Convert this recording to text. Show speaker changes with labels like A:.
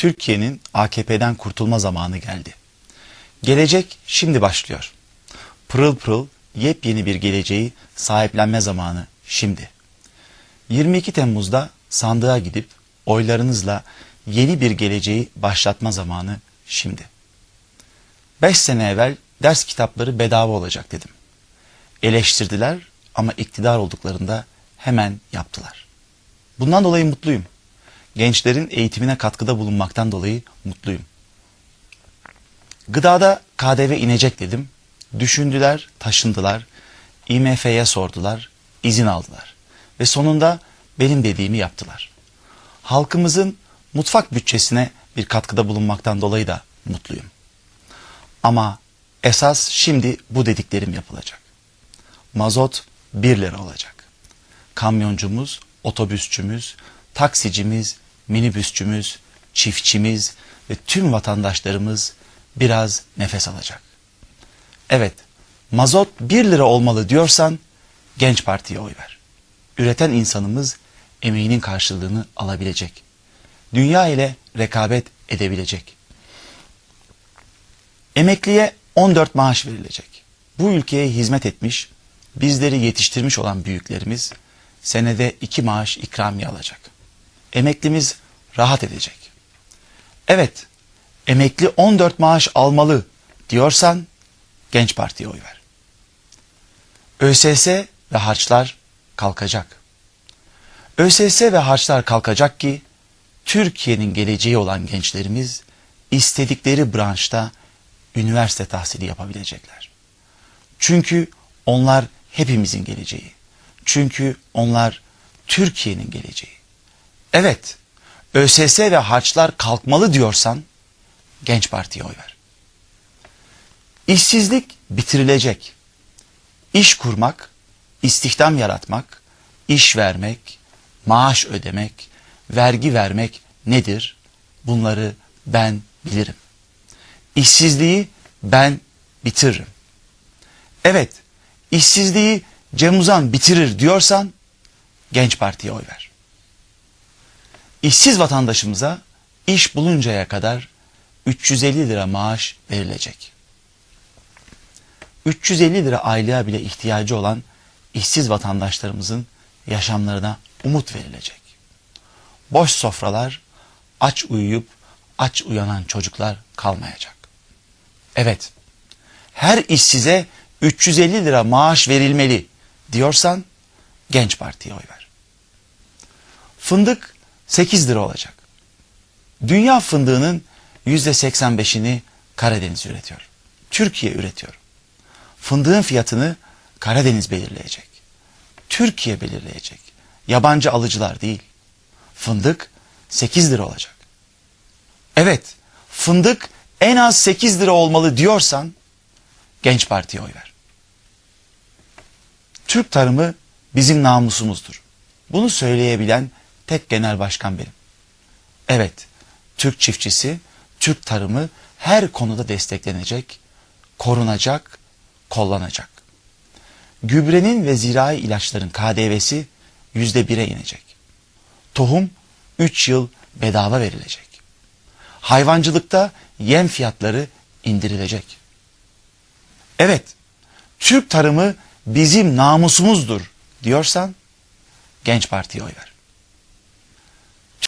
A: Türkiye'nin AKP'den kurtulma zamanı geldi. Gelecek şimdi başlıyor. Pırıl pırıl yepyeni bir geleceği sahiplenme zamanı şimdi. 22 Temmuz'da sandığa gidip oylarınızla yeni bir geleceği başlatma zamanı şimdi. 5 sene evvel ders kitapları bedava olacak dedim. Eleştirdiler ama iktidar olduklarında hemen yaptılar. Bundan dolayı mutluyum. Gençlerin eğitimine katkıda bulunmaktan dolayı mutluyum. Gıdada KDV inecek dedim. Düşündüler, taşındılar. IMF'ye sordular, izin aldılar. Ve sonunda benim dediğimi yaptılar. Halkımızın mutfak bütçesine bir katkıda bulunmaktan dolayı da mutluyum. Ama esas şimdi bu dediklerim yapılacak. Mazot 1 lira olacak. Kamyoncumuz, otobüsçümüz, taksicimiz, minibüsçümüz, çiftçimiz ve tüm vatandaşlarımız biraz nefes alacak. Evet, mazot 1 lira olmalı diyorsan genç partiye oy ver. Üreten insanımız emeğinin karşılığını alabilecek. Dünya ile rekabet edebilecek. Emekliye 14 maaş verilecek. Bu ülkeye hizmet etmiş, bizleri yetiştirmiş olan büyüklerimiz senede 2 maaş ikramiye alacak. Emeklimiz rahat edecek. Evet, emekli 14 maaş almalı diyorsan Genç Parti'ye oy ver. ÖSS ve harçlar kalkacak. ÖSS ve harçlar kalkacak ki Türkiye'nin geleceği olan gençlerimiz istedikleri branşta üniversite tahsili yapabilecekler. Çünkü onlar hepimizin geleceği. Çünkü onlar Türkiye'nin geleceği. Evet, ÖSS ve harçlar kalkmalı diyorsan Genç Parti'ye oy ver. İşsizlik bitirilecek. İş kurmak, istihdam yaratmak, iş vermek, maaş ödemek, vergi vermek nedir? Bunları ben bilirim. İşsizliği ben bitiririm. Evet, işsizliği Cem Uzan bitirir diyorsan Genç Parti'ye oy ver. İşsiz vatandaşımıza iş buluncaya kadar 350 lira maaş verilecek. 350 lira aylığa bile ihtiyacı olan işsiz vatandaşlarımızın yaşamlarına umut verilecek. Boş sofralar, aç uyuyup aç uyanan çocuklar kalmayacak. Evet, her işsize 350 lira maaş verilmeli diyorsan Genç Parti'ye oy ver. Fındık 8 lira olacak. Dünya fındığının %85'ini Karadeniz üretiyor. Türkiye üretiyor. Fındığın fiyatını Karadeniz belirleyecek. Türkiye belirleyecek. Yabancı alıcılar değil. Fındık 8 lira olacak. Evet, fındık en az 8 lira olmalı diyorsan Genç Parti'ye oy ver. Türk tarımı bizim namusumuzdur. Bunu söyleyebilen tek genel başkan benim. Evet, Türk çiftçisi, Türk tarımı her konuda desteklenecek, korunacak, kollanacak. Gübrenin ve zirai ilaçların KDV'si yüzde bire inecek. Tohum 3 yıl bedava verilecek. Hayvancılıkta yem fiyatları indirilecek. Evet, Türk tarımı bizim namusumuzdur diyorsan Genç Parti'ye oy ver.